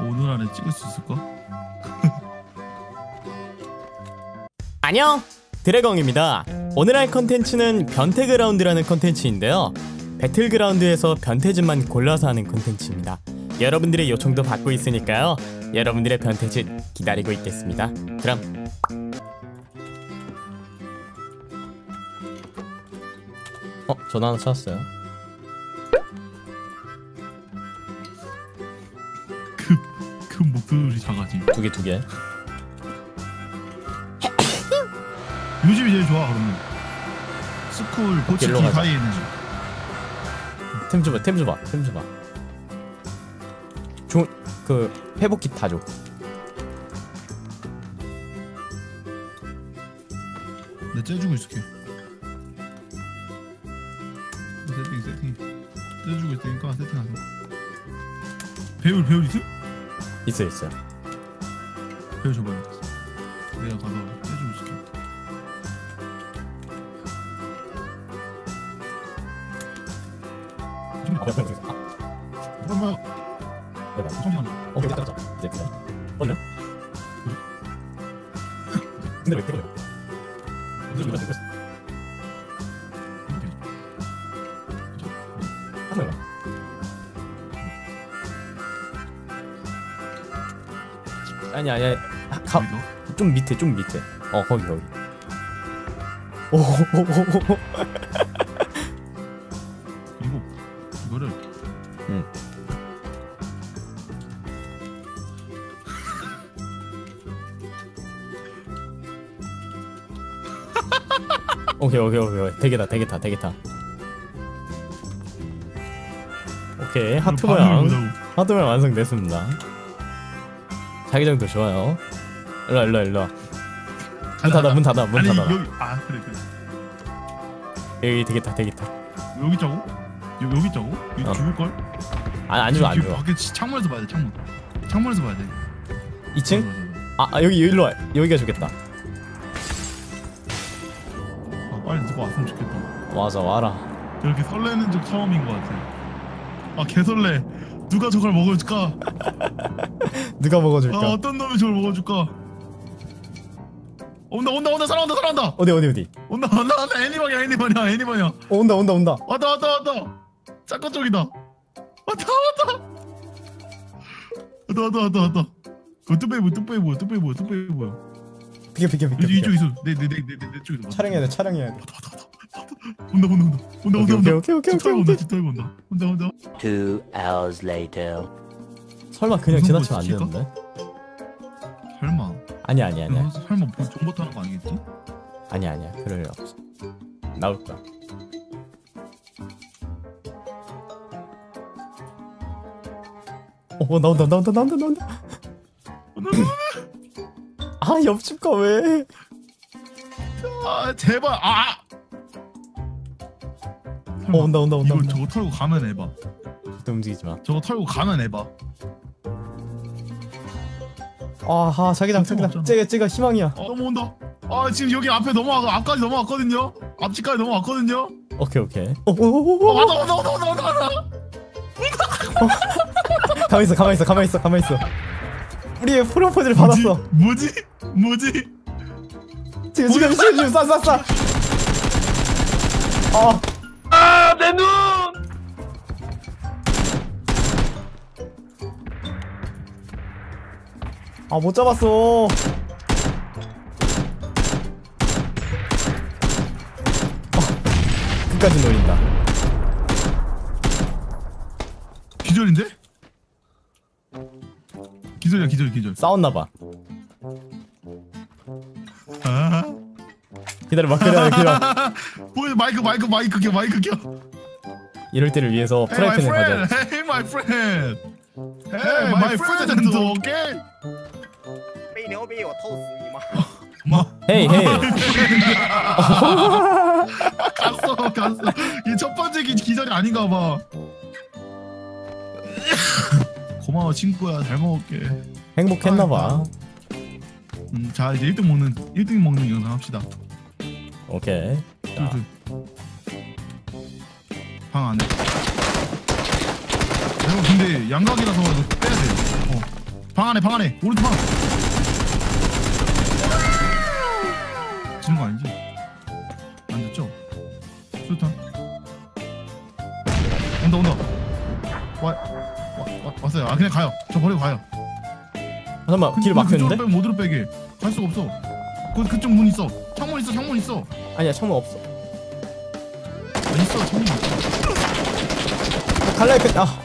오늘 안에 찍을 수 있을까? 안녕! 드래곤입니다. 오늘 할 컨텐츠는 변태그라운드라는 컨텐츠인데요. 배틀그라운드에서 변태짓만 골라서 하는 컨텐츠입니다. 여러분들의 요청도 받고 있으니까요. 여러분들의 변태짓 기다리고 있겠습니다. 그럼. 어? 전화 하나 찾았어요 큰 목소리 작아지. 두 개 두개 요즘이 제일 좋아 그러면. 스쿨 고치키 길로 가자. 사이에는 템 줘봐 템 줘봐 템 줘봐 좋은 그 회복킷 다줘 내 째주고 있을게. 세팅 세팅. 째주고 있으니까 세팅하자. 배울 배울 있어? 있어 있어요 배울 줘봐요. 내가 가서 째주고 있을게. 잠깐만. 잠깐만. 오케이 됐다 됐다 이제 그래 올려 근데 왜 그래요? 무슨 일이 있었어? 하나요? 아니 아니 아니. 아, 가? 좀 밑에 좀 밑에. 어 거기 거기. 오호호호호 그리고 이거를 응. 오케이 오케이 오케이 오케이. 대게다 대게다 대게다. 오케이 하트 모양. 하트 모양 완성됐습니다 자기장도 좋아요 일로와 일로와 일로와 문 닫아 문 닫아 문 아니 닫아 여기 아 그래 그래 여기 되겠다 되겠다 여기 있자고? 여기 여기 있자고? 여기 어. 죽을 걸? 아니 안 죽어 안 죽어 밖에 치- 창문에서 봐야 돼 창문. 창문에서 봐야 돼. 2층? 맞아, 맞아, 아, 아 여기 여기로 와 여기가 좋겠다. 아, 빨리 누가 왔으면 좋겠다. 맞아 와라 이렇게 설레는 적 처음인 것 같아. 아 개설레. 누가 저걸 먹어줄까? 누가 아 먹어줄까? 어떤 놈이 저걸 먹어줄까? 온다 온다 온다 사람온다 사람온다! 어디 어디 어디? 온다 온다 온다! 애니방이야 애니방이야 애니방이야! 어, 온다 온다 온다. 왔다 왔다 왔다! 잠깐 쪽이다! 왔다 왔다! 왔다 왔다 왔다 왔다! 그 뚝배기 뚝배기 뭐야 뚝배기 뭐야 뚝배기 뭐야? 비켜 비켜 비켜 이쪽 비켜. 이쪽 있어. 내내내내내 쪽에 촬영해야 돼 촬영해야 돼. 왔다 왔다 왔다 온다 온다 온다. 온다 온다 온다 오케이 오케이 오케이 오케이 털고 온다 온다 온다 Two hours later. 설마 그냥 무슨 지나치면 안 거? 되는데? 설마. 아니 아니 아니야 어, 설마 본 정보 타는 거 아니겠지? 아니야 아니야. 그럴 일 없어. 나올 거야. 어 나온다 나온다 나온다 나온다. 아 옆집 가왜? 아 제발. 아 어, 온다 온다 온다 이거 온다. 저거 털고 가면 해봐 절대 움직이지 마. 저거 털고 가면 해봐 아하 자기장 자기장. 쟤가 쟤가 희망이야. 어, 넘어온다. 아 지금 여기 앞에 넘어와 앞까지 넘어왔거든요? 앞집까지 넘어왔거든요? 오케이 오케이. 어, 어, 어, 어 어, 어. 왔다 왔다 왔다 왔다 왔다 가만히 있어 가만히 있어 가만히 있어 가만히 있어. 우리의 프로포즈를 뭐지? 받았어. 뭐지? 뭐지? 지금 지금 지금 지금 쏴쏴 쏴. 아 아 내 눈! 아 못 잡았어. 아, 끝까지 노린다. 기절인데 기절이야 기절 기절 싸웠나 봐. 기다려 봐. 기다려 기다려. 뭐 마이크 마이크 마이크 켜 마이크 켜 이럴 때를 위해서 Hey my 프라이팬을 friend 가져. Hey my friend Hey my friend okay 吹牛逼，我偷死你妈！ 뭐 헤이 헤이. 갔어 갔어 이 첫 번째 기, 기절이 아닌가 봐 고마워 친구야 잘 먹을게 행복했나 봐. 음, 자 이제 1등 먹는 1등 먹는 영상 합시다 오케이. 자, 방 안에. 이거 근데 양각이라서 이거 빼야 돼. 어. 방 안에 방 안에. 오른쪽 방. 지는 거 아니지? 안 됐죠? 수류탄. 온다 온다. 와, 와, 와 왔어요. 아 그냥 가요. 저 버리고 가요. 아, 잠깐만 길 막혔는데? 그쪽으로 빼면 어디로 빼게. 갈 수가 없어 그, 그쪽 문 있어. 창문 있어 창문 있어. 아니야 창문 없어. 아, 있어 창문 있어. 갈라 했겠다. 아